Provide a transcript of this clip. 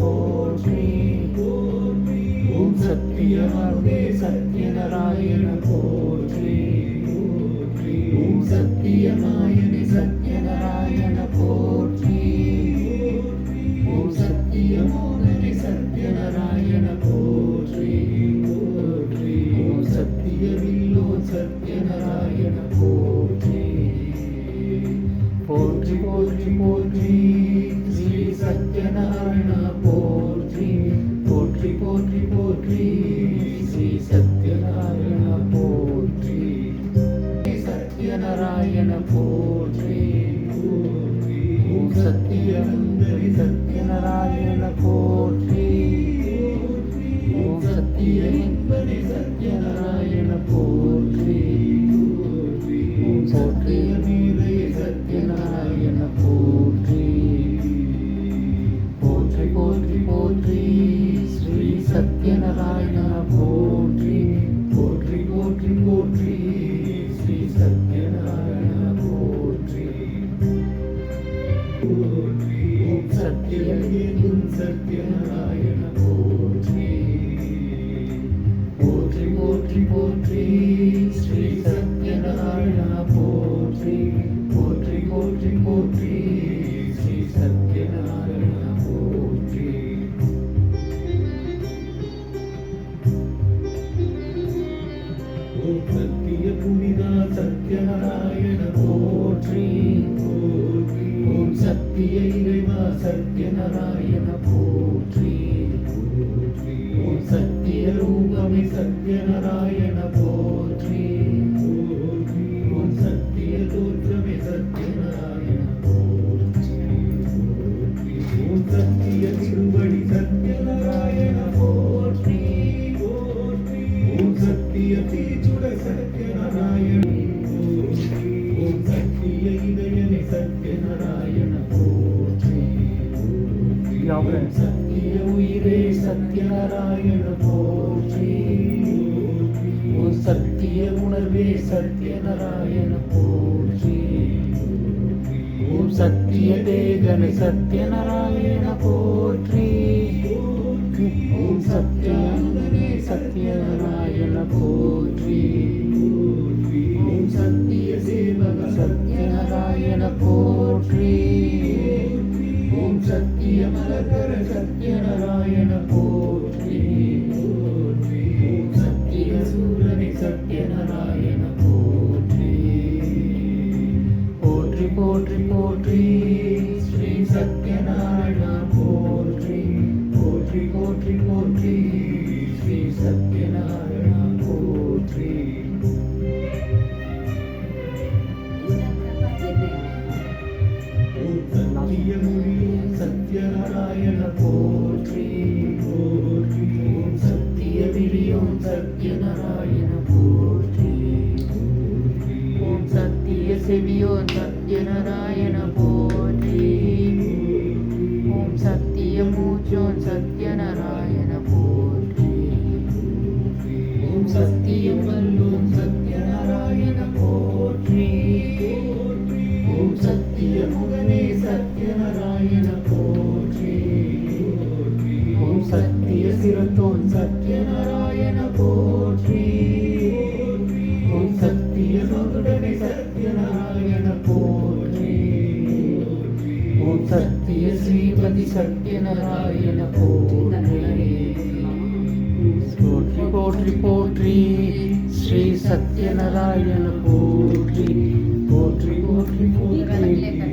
போற்றி. ஓம் சத்தியமே சத்யநாராயண போற்றி ஓம் சத்தியம் போற்றி போற்றி. போற்றி ஸ்ரீ சத்யநாராயண போற்றி. சத்யநாராயண போற்றி. ஓம் சத்யநந்தரி சத்யநாராயண போற்றி. ஓம் சத்யநந்தரி சத்யநாராயண போற்றி. ஓம் சத்யம் போற்றி போற்றி போற்றி போற்றி ஸ்ரீ சத்யநாராயண போற்றி போற்றி போற்றி போற்றி ஸ்ரீ சத்யநாராயண போற்றி சத்திய புனிதா சத்யநாராயண போற்றி. சத்திய இறைவா சத்யநாராயண போற்றி. போற்றி சத்திய ரூபமே சத்யநாராயண போற்றி. போற்றி சத்திய தோற்றம் சத்யநாராயண போற்றி ஓ சத்திய உணர்வே சத்யநாராயண போற்றி ஓம் சத்திய தேகனை சத்யநாராயண போற்றி ஓம் சத்யானே சத்யநாராயண போற்றி. சத்திய மலகர சத்திய நாராயண போற்றி போற்றி சத்திய சூரனை சத்திய நாராயண போற்றி போற்றி போற்றி போற்றி ஸ்ரீ சத்யநாராயண போற்றி போற்றி போற்றி போற்றி ஸ்ரீ சத்யநாராயண போற்றி போற்றி ஓம் சத்திய விரியோம் சத்யநாராயண போற்றி. ஓம் சத்திய செவியோம் சத்யநாராயண போற்றி ஓம் சத்திய மூச்சோம் சத்யநாராயண போற்றி ஓம் சத்தியம் வல்லோம் போற்றி ஓம் சத்திய முகனே சிரத்தோன் சத்யநாராயண போற்றி. ஓம் சத்திய மகுடனை சத்யநாராயண போற்றி. ஓம் சத்திய ஸ்ரீமதி சத்யநாராயண போற்றி. போற்றி போற்றி போற்றி. ஸ்ரீ சத்யநாராயண போற்றி. போற்றி போற்றி போற்றி.